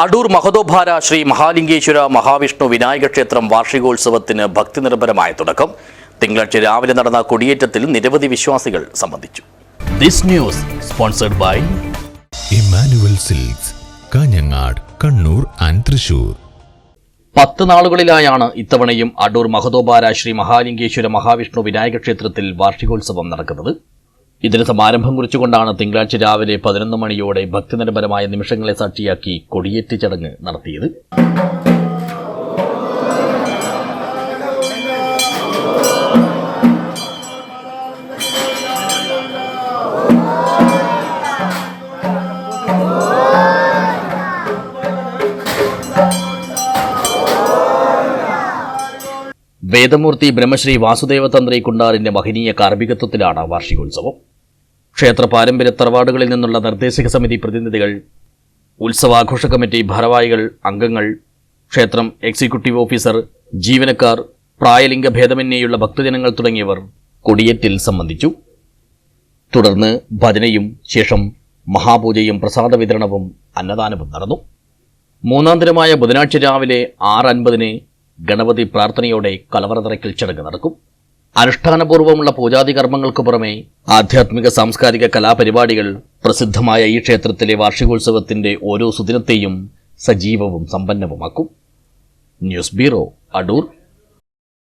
അടൂർ മഹതോഭാര ശ്രീ മഹാലിംഗേശ്വര മഹാവിഷ്ണു വിനായക ക്ഷേത്രം വാർഷികോത്സവത്തിന് ഭക്തി നിർഭരമായ തുടക്കം. തിങ്കളാഴ്ച രാവിലെ നടന്ന കൊടിയേറ്റത്തിൽ നിരവധി വിശ്വാസികൾ സംബന്ധിച്ചു. This news sponsored by Emmanuel Silks Kanhangad Kannur and Thrissur. പത്ത് നാളുകളിലായാണ് ഇത്തവണയും അടൂർ മഹതോബാര ശ്രീ മഹാലിംഗേശ്വര മഹാവിഷ്ണു വിനായക ക്ഷേത്രത്തിൽ വാർഷികോത്സവം നടക്കുന്നത്. ഇതിന് സമാരംഭം കുറിച്ചുകൊണ്ടാണ് തിങ്കളാഴ്ച രാവിലെ പതിനൊന്ന് മണിയോടെ ഭക്തിനിരപരമായ നിമിഷങ്ങളെ സാക്ഷിയാക്കി കൊടിയേറ്റ് ചടങ്ങ് നടത്തിയത്. വേദമൂർത്തി ബ്രഹ്മശ്രീ വാസുദേവ തന്ത്രി കുണ്ടാറിന്റെ മഹനീയ കാർമ്മികത്വത്തിലാണ് വാർഷികോത്സവം. ക്ഷേത്ര പാരമ്പര്യ തറവാടുകളിൽ നിന്നുള്ള നിർദ്ദേശക സമിതി പ്രതിനിധികൾ ഉത്സവാഘോഷ കമ്മിറ്റി ഭാരവാഹികൾ അംഗങ്ങൾ ക്ഷേത്രം എക്സിക്യൂട്ടീവ് ഓഫീസർ ജീവനക്കാർ പ്രായലിംഗ ഭേദമന്യേയുള്ള ഭക്തജനങ്ങൾ തുടങ്ങിയവർ കൊടിയേറ്റിൽ സംബന്ധിച്ചു. തുടർന്ന് ഭജനയും ശേഷം മഹാപൂജയും പ്രസാദ വിതരണവും അന്നദാനവും നടന്നു. മൂന്നാം ദിനമായ ബുധനാഴ്ച രാവിലെ ആറ് അൻപതിന് ഗണപതി പ്രാർത്ഥനയോടെ കലവറ നിറയ്ക്കൽ ചടങ്ങ് നടക്കും. അനുഷ്ഠാനപൂർവമുള്ള പൂജാതി കർമ്മങ്ങൾക്ക് പുറമെ ആധ്യാത്മിക സാംസ്കാരിക കലാപരിപാടികൾ പ്രസിദ്ധമായ ഈ ക്ഷേത്രത്തിലെ വാർഷികോത്സവത്തിന്റെ ഓരോ സുദിനത്തെയും സജീവവും സമ്പന്നവുമാക്കും. News bureau Adoor.